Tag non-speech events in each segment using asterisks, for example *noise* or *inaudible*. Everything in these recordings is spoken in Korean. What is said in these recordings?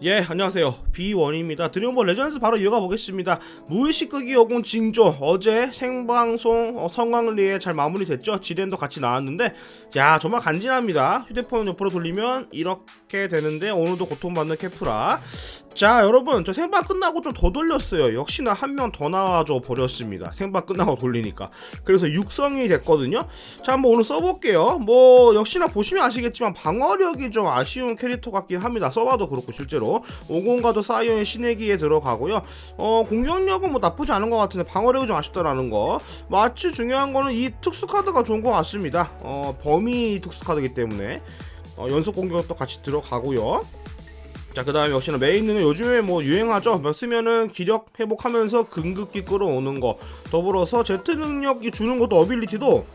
예 안녕하세요. 비원입니다. 드래곤볼 레전드 바로 이어가 보겠습니다. 무의식 끄기 여군 징조. 어제 생방송 어, 성광리에 잘 마무리됐죠? 지렌도 같이 나왔는데 야 정말 간지납니다. 휴대폰 옆으로 돌리면 이렇게 되는데 오늘도 고통받는 캐프라 자 여러분 저 생방 끝나고 좀 더 돌렸어요. 역시나 한 명 더 나와줘 버렸습니다. 생방 끝나고 돌리니까. 그래서 육성이 됐거든요. 자 한번 오늘 써볼게요. 뭐 역시나 보시면 아시겠지만 방어력이 좀 아쉬운 캐릭터 같긴 합니다. 써봐도 그렇고 실제로. 50가도 사이언 신내기에 들어가고요. 어 공격력은 뭐 나쁘지 않은 것 같은데 방어력이 좀 아쉽다라는 거. 마치 중요한 거는 이 특수 카드가 좋은 것 같습니다. 어 범위 특수 카드이기 때문에. 어, 연속 공격도 같이 들어가고요 자, 그 다음에 역시나 메인은 요즘에 뭐 유행하죠. 몇 쓰면은 기력 회복하면서 궁극기 끌어오는 거. 더불어서 제트 능력이 주는 것도 어빌리티도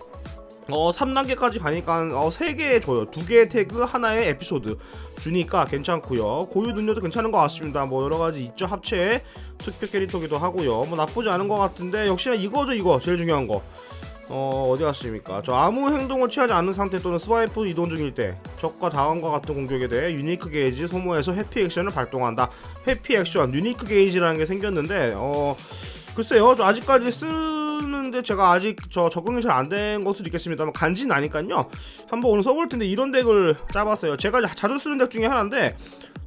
어 3단계까지 가니까 어 3개 줘요. 2개의 태그, 하나의 에피소드 주니까 괜찮고요. 고유 능력도 괜찮은 것 같습니다. 뭐 여러 가지 있죠. 합체 특별 캐릭터기도 하고요. 뭐 나쁘지 않은 것 같은데 역시나 이거죠, 이거. 제일 중요한 거. 어 어디 갔습니까? 저 아무 행동을 취하지 않는 상태 또는 스와이프 이동 중일 때 적과 다음과 같은 공격에 대해 유니크 게이지 소모해서 회피 액션을 발동한다. 회피 액션 유니크 게이지라는 게 생겼는데 어 글쎄요 저 아직까지 쓰는데 제가 아직 저 적응이 잘 안 된 것으로 있겠습니다만 간지 나니까요 한번 오늘 써볼 텐데 이런 덱을 짜봤어요. 제가 자주 쓰는 덱 중에 하나인데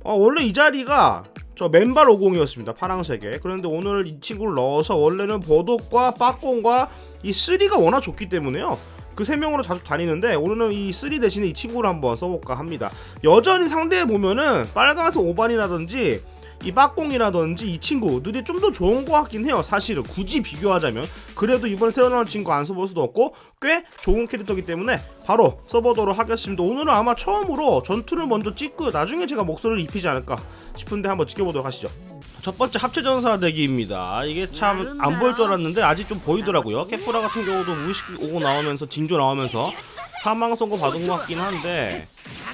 어 원래 이 자리가 저 맨발 50이었습니다. 파랑색에. 그런데 오늘 이 친구를 넣어서 원래는 버독과 빠꽁과 이 3가 워낙 좋기 때문에요. 그 세 명으로 자주 다니는데 오늘은 이 3 대신에 이 친구를 한번 써볼까 합니다. 여전히 상대해 보면은 빨간색 5반이라든지 이 빠꽁이라든지 이 친구들이 좀 더 좋은 것 같긴 해요. 사실은 굳이 비교하자면 그래도 이번에 새로 나온 친구 안 써볼 수도 없고 꽤 좋은 캐릭터이기 때문에 바로 써보도록 하겠습니다. 오늘은 아마 처음으로 전투를 먼저 찍고 나중에 제가 목소리를 입히지 않을까 싶은데 한번 지켜보도록 하시죠. 첫 번째 합체 전사 대기입니다. 이게 참 안 보일 줄 알았는데 아직 좀 보이더라고요. 케프라 같은 경우도 무의식 오고 나오면서 징조 나오면서 사망 선고 받은 것 같긴 한데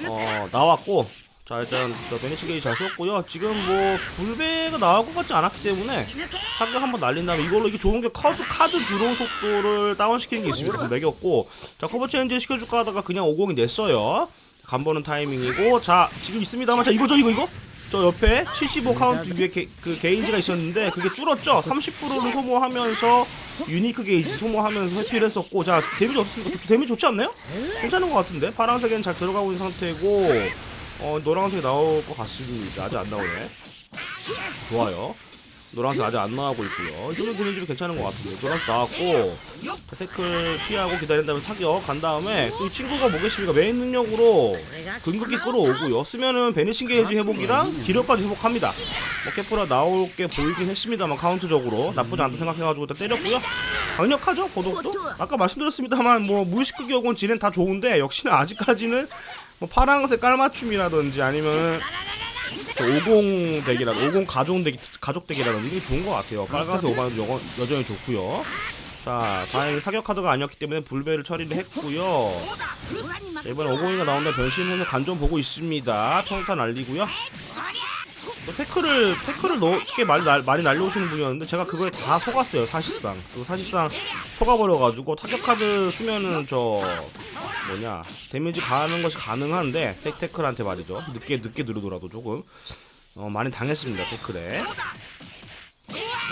어 나왔고 자 일단 저 베니치 게이지 잘 썼고요. 지금 뭐 불배가 나올 것 같지 않았기 때문에 사격 한번 날린 다음에 이걸로 이게 좋은 게 카드 카드 드로우 속도를 다운시키는 게 있습니다. 매겼고 자 커버 체인지 시켜줄까 하다가 그냥 50이 냈어요. 간보는 타이밍이고 자 지금 있습니다만 자 이거죠 이거 이거 저 옆에 75 카운트 위에 게, 그 게이지가 있었는데 그게 줄었죠 30%를 소모하면서 유니크 게이지 소모하면서 회피를 했었고 자 데미지 어떻습니까 좋- 데미지 좋지 않나요? 괜찮은 것 같은데 파란색엔 잘 들어가고 있는 상태고 어 노란색이 나올 것 같습니다. 아직 안 나오네. 좋아요. 노란색 아직 안 나오고 있고요. 이 정도 데미지도 괜찮은 것 같은데. 노란색 나왔고 자, 태클 피하고 기다린 다음에 사격 간 다음에 또 이 친구가 뭐겠습니까 메인 능력으로 궁극기 끌어오고요. 쓰면은 베니싱 게이지 회복이랑 기력까지 회복합니다. 뭐 캐프라 나올 게 보이긴 했습니다만 카운트적으로 나쁘지 않다 생각해가지고 일단 때렸고요. 강력하죠 고독도? 아까 말씀드렸습니다만 뭐 무의식 극격은 지는 다 좋은데 역시나 아직까지는 뭐 파랑색 깔맞춤이라든지 아니면 50 덱이라 50 가족 덱 가족 덱이라든지 이게 좋은 것 같아요. 빨간색 5반 여, 여전히 좋고요. 자 다행히 사격 카드가 아니었기 때문에 불배를 처리를 했고요. 자, 이번에 50이가 나온다 변신해서 간좀 보고 있습니다. 평타 날리고요. 또 태클을 태클을 높게 많이, 날, 많이 날려오시는 분이었는데 제가 그거에 다 속았어요 사실상. 그 사실상 속아버려가지고 타격 카드 쓰면은 저 뭐냐 데미지 가하는 것이 가능한데 태, 태클한테 말이죠. 늦게 늦게 누르더라도 조금. 어, 많이 당했습니다 태클에.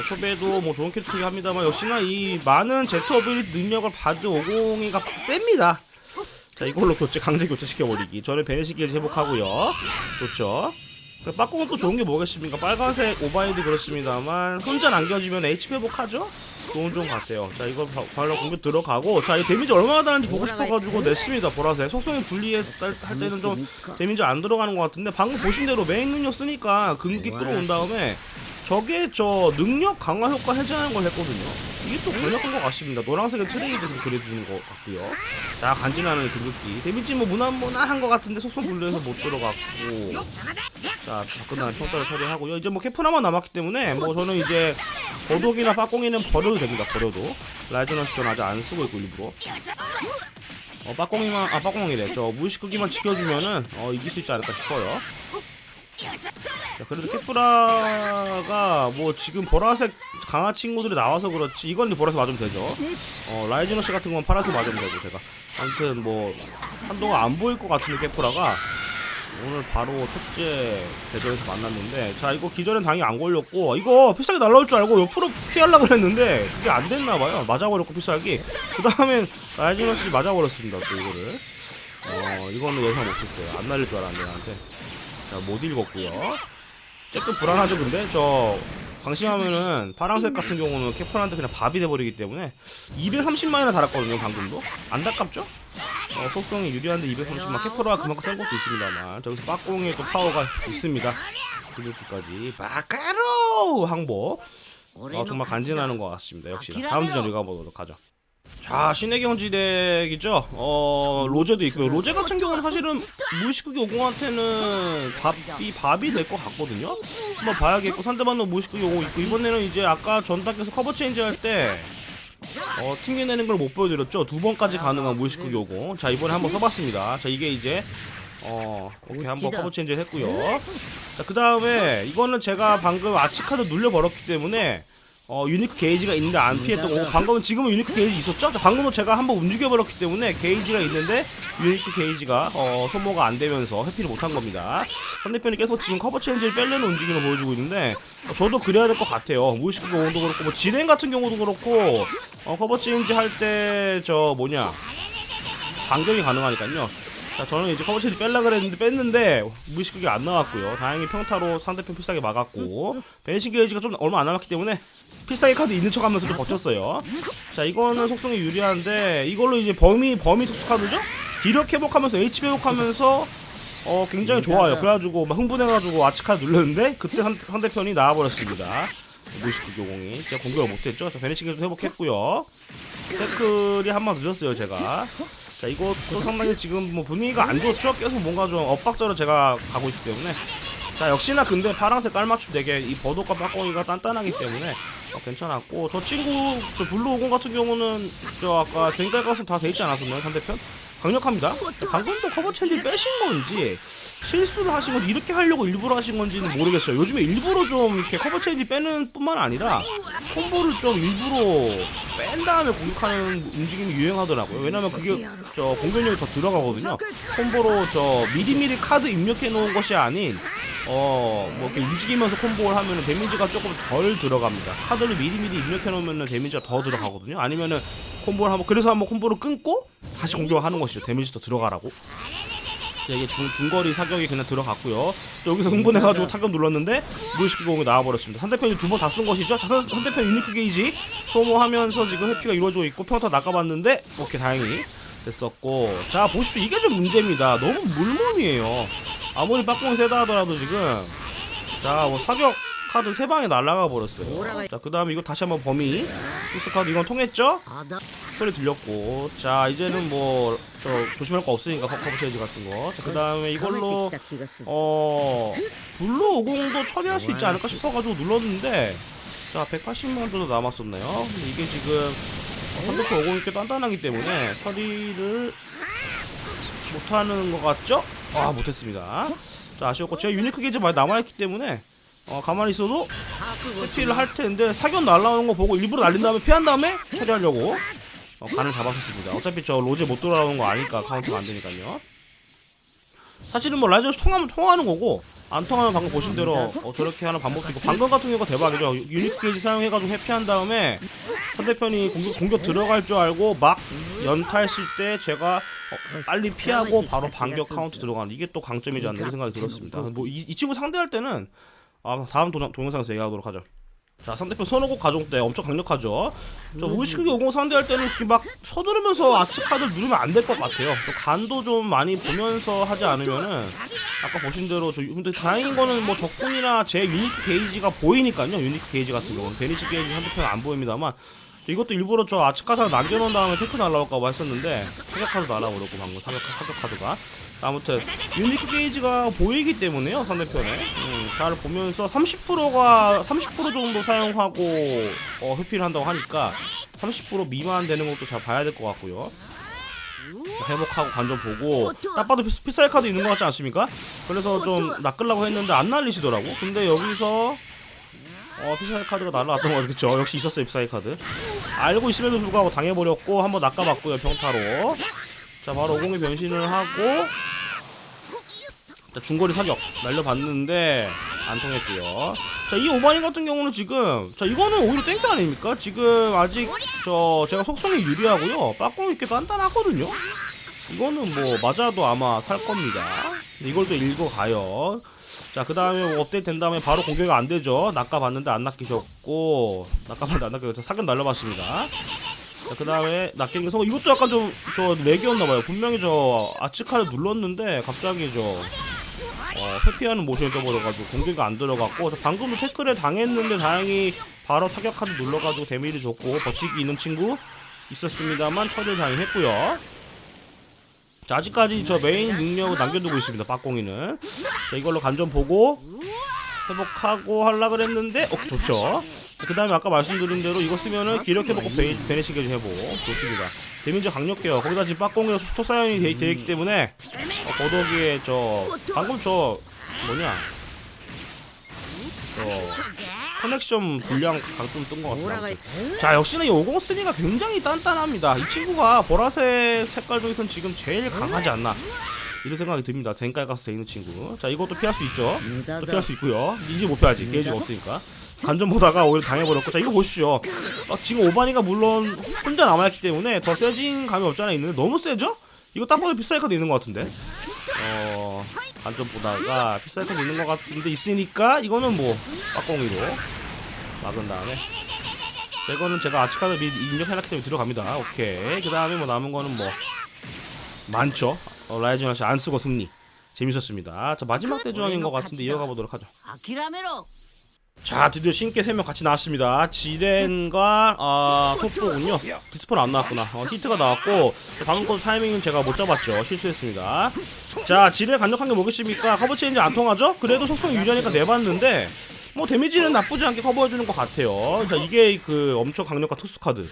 초배도 뭐 좋은 캐릭터이긴 합니다만 역시나 이 많은 제트 어빌리티 능력을 받은 50이가 셉니다. 자 이걸로 교체 강제 교체 시켜버리기. 저는 베네시기를 회복하고요. 좋죠? 그 빠꾸는 또 좋은 게 뭐겠습니까? 빨간색 오바이드 그렇습니다만 혼자 남겨지면 HP 회복하죠? 좋은 좀 같아요. 자 이거 바- 바로 공격 들어가고 자 이 데미지 얼마나 다른지 보고 싶어가지고 냈습니다 보라색. 속성이 분리할 할 때는 좀 데미지 안 들어가는 것 같은데 방금 보신 대로 메인 능력 쓰니까 금기 끌어온 다음에 저게 저 능력 강화 효과 해제하는 걸 했거든요. 이게 또 강력한 것 같습니다. 노란색은 트레이드 좀 그려주는 것 같고요. 자 간지나는 금극기 데미지 뭐 무난무난한 것 같은데 속성 분리해서 못 들어갔고 자 바꾸나는 평가를 처리하고요. 이제 뭐 캐프 나만 남았기 때문에 뭐 저는 이제 버독이나 빠꽁이는 버려도 됩니다. 버려도 라이즈너시 전 아직 안 쓰고 있고 일부러 어 빠꽁이만 아 빠꽁이래 저 무의식 끄기만 지켜주면은 어 이길 수 있지 않을까 싶어요. 자, 그래도 캐프라가 뭐 지금 보라색 강화 친구들이 나와서 그렇지 이건 보라색 맞으면 되죠. 어 라이즈너시 같은 건 파란색 맞으면 되고 제가. 아무튼 뭐 한동안 안 보일 것 같은데 캐프라가. 오늘 바로 첫째 대전에서 만났는데 자 이거 기존엔 당연히 안 걸렸고 이거 필살기 날라올 줄 알고 옆으로 피하려고 그랬는데 그게 안 됐나봐요. 맞아버렸고 필살기. 그 다음엔 라이징러시 맞아버렸습니다 또 이거를. 어 이거는 예상 못했어요. 안 날릴 줄 알았는데 나한테. 자 못 읽었고요 조금 불안하죠 근데? 저 방심하면은 파란색 같은 경우는 캐퍼한테 그냥 밥이 돼버리기 때문에 230만이나 달았거든요 방금도. 안타깝죠? 어, 속성이 유리한데 230만 캐퍼가 그만큼 센 것도 있습니다만. 저기서 빠꽁의 또 파워가 있습니다. 그렇게까지. 마카로! 항복. 어, 정말 간지나는 것 같습니다 역시 다음 주전 우리가 보도록 하죠 자 신의 경지 덱이죠 어 로제도 있고요 로제 같은 경우는 사실은 무의식극이 오공한테는 밥이 밥이 될 것 같거든요 한번 봐야겠고 상대방도 무의식극이 오공 있고 이번에는 이제 아까 전닭에서 커버 체인지 할때 어, 튕겨내는 걸 못 보여드렸죠. 두 번까지 가능한 무의식극 요공. 자, 이번에 한번 써봤습니다. 자, 이게 이제, 어, 오케이, 한번 커버 체인지 했고요. 자, 그 다음에, 이거는 제가 방금 아치카드 눌려버렸기 때문에, 어, 유니크 게이지가 있는데 안 피했던 거고, 방금은 지금은 유니크 게이지 있었죠? 자, 방금은 제가 한번 움직여버렸기 때문에, 게이지가 있는데, 유니크 게이지가, 어, 소모가 안 되면서 회피를 못한 겁니다. 상대편이 계속 지금 커버 체인지를 빼려는 움직임을 보여주고 있는데, 어, 저도 그래야 될 것 같아요. 무의식 공도 그렇고 뭐 진행 같은 경우도 그렇고 어, 커버 체인지 할 때 저 뭐냐 반경이 가능하니까요. 자 저는 이제 커버 체인지 뺄라 그랬는데 뺐는데 무의식이 안 나왔고요. 다행히 평타로 상대편 필살기 막았고 베니시 게이지가 좀 얼마 안 남았기 때문에 필살기 카드 있는 척 하면서 좀 버텼어요. 자 이거는 속성이 유리한데 이걸로 이제 범위 범위 특수 카드죠? 기력 회복하면서 HP 회복하면서 어 굉장히 좋아요. 그래가지고 막 흥분해가지고 아치카드 눌렀는데 그때 상, 상대편이 나와버렸습니다. 무의식 교공이 제가 공격을 못했죠. 자 베네싱도 회복했고요. 태클이 한 번 늦었어요 제가. 자 이것도 상당히 지금 뭐 분위기가 안 좋죠. 계속 뭔가 좀 엇박자로 제가 가고 있기 때문에. 자 역시나 근데 파란색 깔맞춤 되게 이 버도과 빠꽁이가 단단하기 때문에 어, 괜찮았고 저 친구 저 블루 오공 같은 경우는 저 아까 젠갈 가서 다돼 있지 않았었나요 상대편? 강력합니다. 방금도 커버 체인지 빼신 건지 실수를 하신 건지 이렇게 하려고 일부러 하신 건지는 모르겠어요. 요즘에 일부러 좀 이렇게 커버 체인지 빼는 뿐만 아니라 콤보를 좀 일부러 뺀 다음에 공격하는 움직임이 유행하더라고요. 왜냐면 그게 저 공격력이 더 들어가거든요. 콤보로 저 미리미리 카드 입력해 놓은 것이 아닌 어, 뭐 이렇게 움직이면서 콤보를 하면은 데미지가 조금 덜 들어갑니다. 카드를 미리미리 입력해 놓으면은 데미지가 더 들어가거든요. 아니면은 콤보를 한번 그래서 한번 콤보를 끊고 다시 공격을 하는 것이죠. 데미지 더 들어가라고. 자, 이게 중, 중거리 사격이 그냥 들어갔고요. 또 여기서 흥분해가지고 타격 눌렀는데 무의식 공이 나와버렸습니다. 상대편이 두 번 다 쓴 것이죠. 자, 상- 상대편 유니크 게이지 소모하면서 지금 회피가 이루어지고 있고 평타 낚아봤는데 오케이 다행히 됐었고 자 보십시오 이게 좀 문제입니다. 너무 물몸이에요. 아무리 빠꽁이 세다 하더라도 지금. 자 뭐 사격 카드 세 방에 날아가 버렸어요. 자 그 다음에 이거 다시 한번 범위. 투스 카드 이건 통했죠? 소리 들렸고. 자 이제는 뭐 저 조심할 거 없으니까 커- 커버 체이지 같은 거자그 다음에 이걸로 어 블루 50도 처리할 수 있지 않을까 싶어가지고 눌렀는데. 자 180만 정도 남았었네요. 이게 지금 어, 선두표 50이 꽤 단단하기 때문에 처리를 못하는 것 같죠? 아 못했습니다 자 아쉬웠고 제가 유니크 게이지 많이 남아있기 때문에 어 가만히 있어도 회피를 할 텐데 사견 날라오는 거 보고 일부러 날린 다음에 피한 다음에 처리하려고 어, 간을 잡았었습니다. 어차피 저 로제 못 돌아오는 거 아니까 카운트가 안 되니까요. 사실은 뭐 라이저 통하면 통하는 거고 안 통하면 방금 보신 대로 어, 저렇게 하는 방법도 있고 방금 같은 경우가 대박이죠. 유니크 게이지 사용해가지고 회피한 다음에 상대편이 공격, 공격 들어갈 줄 알고 막 연타했을 때 제가 어, 빨리 피하고 바로 반격 카운트 들어가는 이게 또 강점이지 않나 이런 생각이 들었습니다. 뭐 이 친구 상대할 때는 아, 다음 동, 동영상에서 얘기하도록 하죠. 자 상대편 선호국 가종 때 엄청 강력하죠. 저 무의식이 오공 상대할 때는 이렇게 막 서두르면서 아치 카드를 누르면 안 될 것 같아요. 또 간도 좀 많이 보면서 하지 않으면은 아까 보신 대로 저 근데 다행인 거는 뭐 적군이나 제 유니크 게이지가 보이니까요. 유니크 게이지 같은 경우는 베니시 게이지 상대편 안 보입니다만 저 이것도 일부러 저 아치 카드 남겨놓은 다음에 테크 날라올까봐 했었는데 사격 카드 날아버렸고 방금 사격 사격 카드가. 아무튼 유니크 게이지가 보이기 때문에요 상대편에. 음, 잘 보면서 30%가 30% 정도 사용하고 어, 회피를 한다고 하니까 30% 미만 되는 것도 잘 봐야 될 것 같고요. 회복하고 관전 보고 딱 봐도 피- 피살 카드 있는 것 같지 않습니까? 그래서 좀 낚으려고 했는데 안 날리시더라고. 근데 여기서 어 피살 카드가 날라왔던 거 같겠죠 역시 있었어요 피살 카드 알고 있음에도 불구하고 당해버렸고 한번 낚아봤고요 평타로 자 바로 50에 변신을 하고 자, 중거리 사격 날려봤는데 안 통했고요. 자, 이 오바닝 같은 경우는 지금 자 이거는 오히려 땡큐 아닙니까? 지금 아직 저 제가 속성이 유리하고요. 빠꽁이 꽤 단단하거든요. 이거는 뭐 맞아도 아마 살 겁니다. 이걸 또 읽어 가요. 자, 그 다음에 업데이트 된 다음에 바로 공격이 안 되죠. 낚아봤는데 안 낚이셨고, 낚아봤는데 안 낚이셨고, 사격 날려봤습니다. 자, 그 다음에 낚이는 게 성공. 이것도 약간 좀, 저, 렉이었나봐요. 분명히 저, 아치카를 눌렀는데, 갑자기 저, 어, 회피하는 모션이 떠버려가지고 공격이 안 들어갔고, 저 방금도 태클에 당했는데 다행히 바로 타격카드 눌러가지고 데미지 줬고, 버티기 있는 친구 있었습니다만, 처리를 다행히 했고요. 자, 아직까지 저 메인 능력을 남겨두고 있습니다. 빠꽁이는. 자, 이걸로 간전 보고 회복하고 하려 그랬는데 오케이 좋죠. 그 다음에 아까 말씀드린 대로 이거 쓰면은 기력 회복과 베, 베네싱 게지 회복 좋습니다. 데미지 강력해요. 거기다 지금 빠꽁이가 초사연이 되, 되어 있기 때문에 어, 버덕이에 저 방금 저 뭐냐 저 커넥션 분량 좀 뜬 것 같아요. 자 역시나 이 503가 굉장히 단단합니다. 이 친구가 보라색 색깔 중에선 지금 제일 강하지 않나 이런 생각이 듭니다. 젠가에 가서 되는 친구. 자 이것도 피할 수 있죠? 또 피할 수 있고요. 이제 못 피하지. 게이지가 없으니까. 간전 보다가 오히려 당해버렸고. 자 이거 보시죠 어, 지금 오바니가 물론 혼자 남아있기 때문에 더 세진 감이 없잖아 있는데 너무 세죠? 이거 딱 봐도 비쌀 카드 있는 것 같은데 어 간전 보다가 카드 있는 것 같은데 있으니까 이거는 뭐 빠꽁이로 막은 다음에 자, 이거는 제가 아치카드 미 입력해놨기 때문에 들어갑니다. 오케이. 그 다음에 뭐 남은 거는 뭐 많죠. 어, 라이징 아시 안 쓰고 승리. 재밌었습니다. 자 마지막 대전인 것 같은데 이어가 보도록 하죠. 자 드디어 신께 3명 같이 나왔습니다. 지렌과 아 토포군요. 디스플 안 나왔구나. 어, 히트가 나왔고 방금 건 타이밍은 제가 못 잡았죠. 실수했습니다. 자 지렌 강력한 게 뭐겠습니까? 커버 체인지 안 통하죠? 그래도 속성 유리하니까 내봤는데 뭐 데미지는 나쁘지 않게 커버해주는 것 같아요. 자 이게 그 엄청 강력한 투스 카드.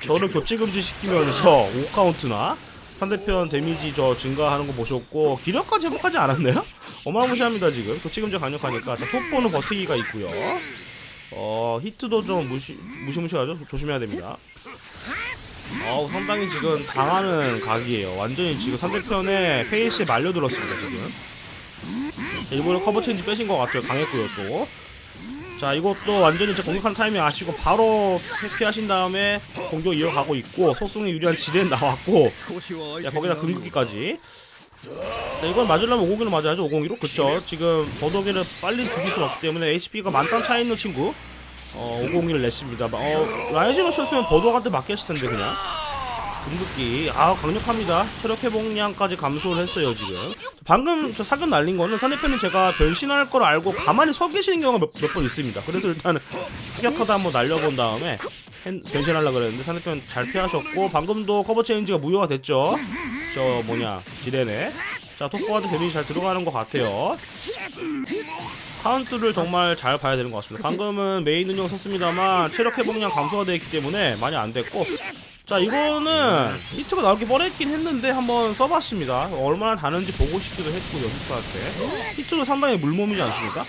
저를 교체 금지 시키면서 5카운트나 상대편 데미지 저 증가하는 거 보셨고 기력까지 회복하지 않았나요? 어마무시합니다 지금 금지 강력하니까 자 톱보는 버티기가 있고요. 어 히트도 좀 무시 무시무시하죠? 조심해야 됩니다. 어우 상당히 지금 당하는 각이에요. 완전히 지금 상대편의 페이스에 말려들었습니다 지금. 자, 이번에 커버 체인지 빼신 것 같아요. 강했고요 또. 자 이것도 완전히 제 공격하는 타이밍 아시고 바로 회피하신 다음에 공격 이어가고 있고 속성이 유리한 지뢰는 나왔고 야 거기다 금극기까지. 자 이건 맞으려면 5공기로 맞아야죠. 5공기로. 그쵸? 지금 버덕이를 빨리 죽일 수 없기 때문에 HP가 만땅 차 있는 친구. 어 5공기를 냈습니다. 어 라이징을 쳤으면 버덕한테 맞겠을 텐데 그냥 금극기. 아 강력합니다. 체력 회복량까지 감소를 했어요 지금. 방금 저 사격 날린 거는 상대편이 제가 변신할 걸 알고 가만히 서 계시는 경우가 몇 번 있습니다. 그래서 일단은 사격하다 한번 날려본 다음에 변신하려고 그랬는데 상대편 잘 피하셨고 방금도 커버 체인지가 무효가 됐죠? 저 뭐냐 지레네. 자 톱보한테 데미지 잘 들어가는 것 같아요. 카운트를 정말 잘 봐야 되는 것 같습니다. 방금은 메인 능력 썼습니다만 체력 회복량 감소가 되어 있기 때문에 많이 안 됐고 자 이거는 히트가 나올 게 뻔했긴 했는데 한번 써봤습니다. 얼마나 다른지 보고 싶기도 했고요 히트한테 히트도 상당히 물몸이지 않습니까?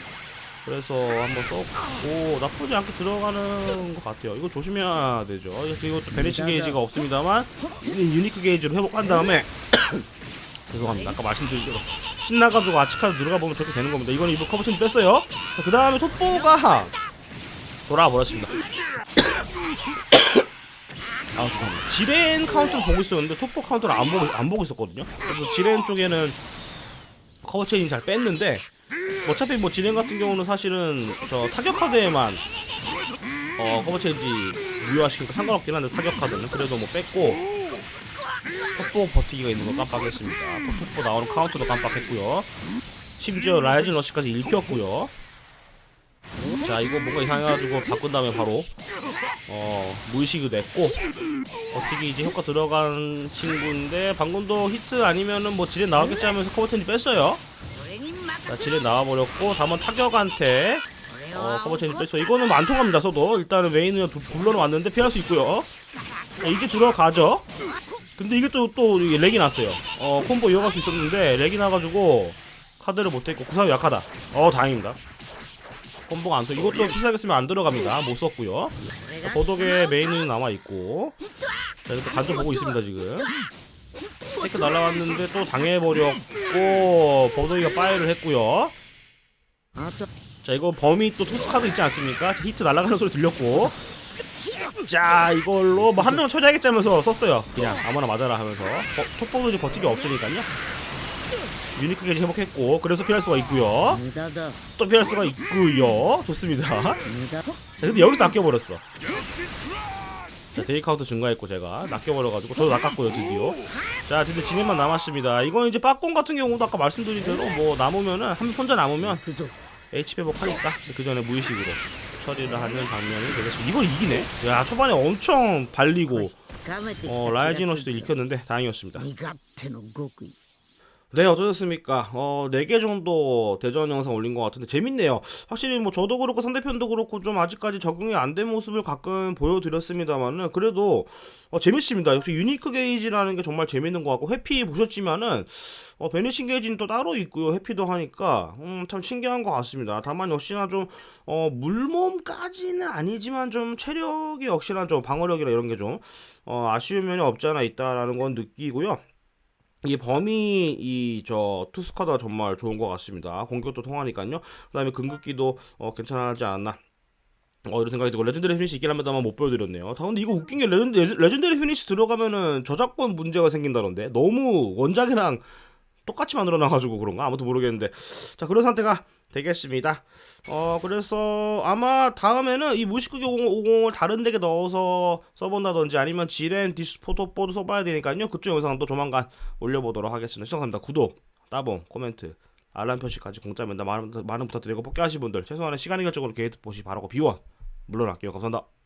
그래서 한번 썼고 나쁘지 않게 들어가는 것 같아요. 이거 조심해야 되죠. 그리고 또 베네시 게이지가 없습니다만 유니크 게이지로 회복한 다음에 *coughs* 죄송합니다. 아까 말씀드린 대로 신나가지고 아치카드 들어가 보면 저렇게 되는 겁니다. 이건 이브 커버션 뺐어요. 그 다음에 톱보가 돌아와 버렸습니다 아 죄송합니다. 지렌 카운트를 보고 있었는데 톱보 카운트를 안 보고 안 보고 있었거든요. 그래서 지렌 쪽에는 커버 체인이 잘 뺐는데 어차피 뭐 지렌 같은 경우는 사실은 저 타격 카드에만 어 커버 체인지 무효화시키니까 상관없긴 한데 사격 카드는 그래도 뭐 뺐고 톱보 버티기가 있는 거 깜빡했습니다. 톱보 나오는 카운트도 깜빡했고요. 심지어 라이징 러시까지 읽혔고요. 자 이거 뭔가 이상해가지고 바꾼 다음에 바로 어 무의식을 냈고 어떻게 이제 효과 들어간 친구인데 방금도 히트 아니면은 뭐 지뢰 나왔겠지 하면서 커버텐이 뺐어요. 자 지뢰 나와버렸고 다만 타격한테. 어 커버텐이 뺐어 이거는 안 통합니다 써도. 일단은 메인을 두- 불러는 왔는데 피할 수 있고요. 자, 이제 들어가죠. 근데 이게 또 또 렉이 났어요. 어 콤보 이어갈 수 있었는데 렉이 나가지고 카드를 못했고 구사가 약하다. 어 다행입니다. 콤보가 안 써. 이것도 쓰면 안 들어갑니다. 못 썼고요. 보독의 메인은 남아 있고. 자 이렇게 간접 보고 있습니다 지금. 테크 날라왔는데 또 당해버렸고 버더이가 파이를 했고요. 자 이거 범이 또 투스카드 있지 않습니까? 자, 히트 날아가는 소리 들렸고. 자 이걸로 뭐 한 명 처리하겠다면서 썼어요. 그냥 아무나 맞아라 하면서. 어, 톱보도 이제 버티기 없으니까요. 유니크게 회복했고 그래서 피할 수가 있고요. 또 피할 수가 있고요. 좋습니다. 자 근데 여기서 아껴버렸어. 네, 자, 데이카운트 증가했고 제가 낚여버려가지고 저도 낚았고요 드디어. 자 드디어 진행만 남았습니다. 이건 이제 빠꼼 같은 경우도 아까 말씀드린 대로 뭐 남으면은 한 혼자 남으면 HP 회복하니까 그 전에 무의식으로 처리를 하는 장면이 되겠습니다. 이걸 이기네? 야 초반에 엄청 발리고 어, 어 라이지노시도 익혔는데 다행이었습니다. 네, 어쩌셨습니까? 어, 4개 정도 대전 영상 올린 것 같은데 재밌네요. 확실히 뭐 저도 그렇고 상대편도 그렇고 좀 아직까지 적응이 안 된 모습을 가끔 보여드렸습니다만은 그래도 어, 재밌습니다. 역시 유니크 게이지라는 게 정말 재밌는 것 같고 해피 보셨지만은 어, 베니싱 게이지는 또 따로 있고요. 해피도 하니까 음, 참 신기한 것 같습니다. 다만 역시나 좀 어, 물몸까지는 아니지만 좀 체력이 역시나 좀 방어력이나 이런 게좀 어, 아쉬운 면이 없지 않아 있다라는 건 느끼고요. 이 범위 이 저 투스카드가 정말 좋은 것 같습니다. 공격도 통하니까요. 그다음에 궁극기도 어, 괜찮지 않았나. 어 이런 생각이 들고 레전드리 피니시 있긴 합니다만 못 보여드렸네요. 다 근데 이거 웃긴 게 레전드, 레전드리 피니시 들어가면은 저작권 문제가 생긴다던데 너무 원작이랑 똑같이 만들어 놔가지고 그런가 아무튼 모르겠는데 자 그런 상태가 되겠습니다. 어 그래서 아마 다음에는 이 무시크기 50을 다른 데게 넣어서 써본다든지 아니면 지렌 디스포토보드 써봐야 되니까요. 그쪽 영상도 조만간 올려보도록 하겠습니다. 시청합니다. 구독, 따봉, 코멘트, 알람 표시까지 공짜입니다. 많은, 많은 부탁드리고 뽑기 하신 분들 최소한의 시간의 결정으로 게이트 보시 바라고 비원 물러날게요. 감사합니다.